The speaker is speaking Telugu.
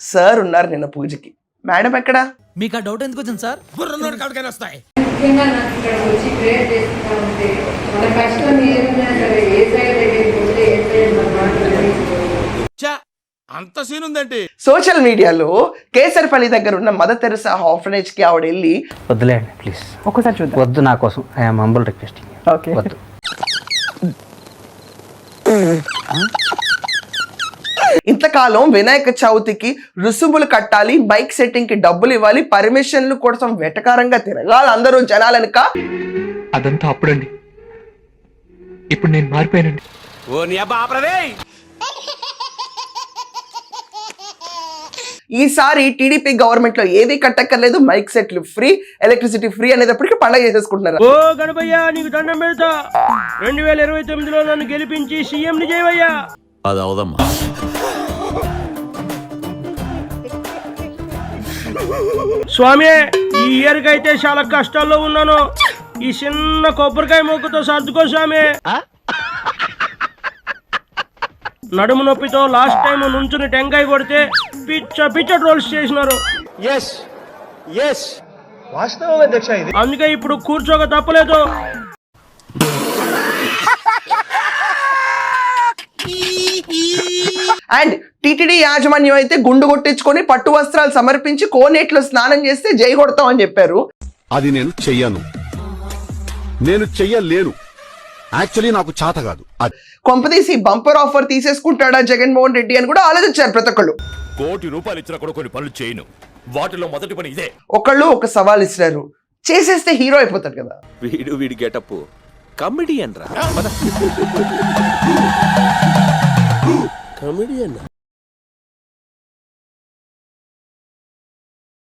సార్ ఉన్నారు నిన్న పూజకి. మేడం ఎక్కడా? మీకు ఆ డౌట్ ఎందుకు వచ్చింది సార్? వస్తాయి. ముఖ్యంగా నాకు ఇక్కడ వచ్చి ప్రేయర్ చేస్తూ ఉంటే మన కష్టం ఏదైనా సరే ఏ సైడ్ దగ్గరికి పోతే ఏ సైడ్ మన మాట్లాడి చా అంత సీన్ ఉందంటే? సోషల్ మీడియాలో కేసరపల్లి దగ్గర ఉన్న మదర్ తెరసా ఆర్ఫనేజ్కి ఆవిడ వెళ్ళి వద్దులేండి ప్లీజ్ ఒక్కసారి చూద్దాం. వద్దు నా కోసం. I'm humble requesting okay. వద్దు. ఇంతకాలం వినాయక చవితికి రుసుములు కట్టాలి బైక్ సెట్టింగ్కి డబ్బులు ఇవ్వాలి పర్మిషన్లు కోసం వెటకారంగా తిరగాలి అందరూ జనాలనుక. అదంతా అప్పుడండి. ఇప్పుడు నేను మారిపోయానండి. ఓ నీ అబ్బా ఈసారి టీడీపీ గవర్నమెంట్లో ఏది కట్టక్కర్లేదు మైక్ సెట్లు ఫ్రీ ఎలక్ట్రిసిటీ ఫ్రీ అనేటప్పటికి పండగ చేసేసుకుంటున్నారు. ఓ గణపయ్య నీకు దండం పెడతా. రెండు వేల ఇరవై తొమ్మిదిలో నన్ను గెలిపించి సీఎంని చేయవయ్యా. అది అవదమ్మా. స్వామి ఈ ఇయర్ అయితే చాలా కష్టాల్లో ఉన్నాను. ఈ చిన్న కొబ్బరికాయ మొక్కుతో సర్దుకో స్వామి. నడుము నొప్పితో లాస్ట్ టైం నుంచుని టెంకాయ కొడితే పిచ్చ పిచ్చ ట్రోల్స్ చేసినారు. అందుకే ఇప్పుడు కూర్చోక తప్పలేదు. అండ్ టీటీడీ యాజమాన్యం అయితే గుండు కొట్టించుకొని పట్టు వస్త్రాలు సమర్పించి కోనేట్లో స్నానం చేస్తే జై కొడతాం అని చెప్పారు. అది నేను చెయ్యను. నేను చెయ్యలేను. యాక్చువల్లీ నాకు చేత కాదు. అది కొంపదీసి బంపర్ ఆఫర్ తీసేసుకుంటాడా జగన్మోహన్ రెడ్డి అని కూడా ఆలోచించారు ప్రతి ఒక్కళ్ళు. కోటి రూపాయలు ఇచ్చినా కూడా కొన్ని పనులు చేయను. వాటిలో మొదటి పని ఇదే. ఒకళ్ళు ఒక సవాల్ ఇచ్చినారు చేసేస్తే హీరో అయిపోతాడు కదా. వీడు వీడి గెటప్ కమెడియన్ రా కమెడియన్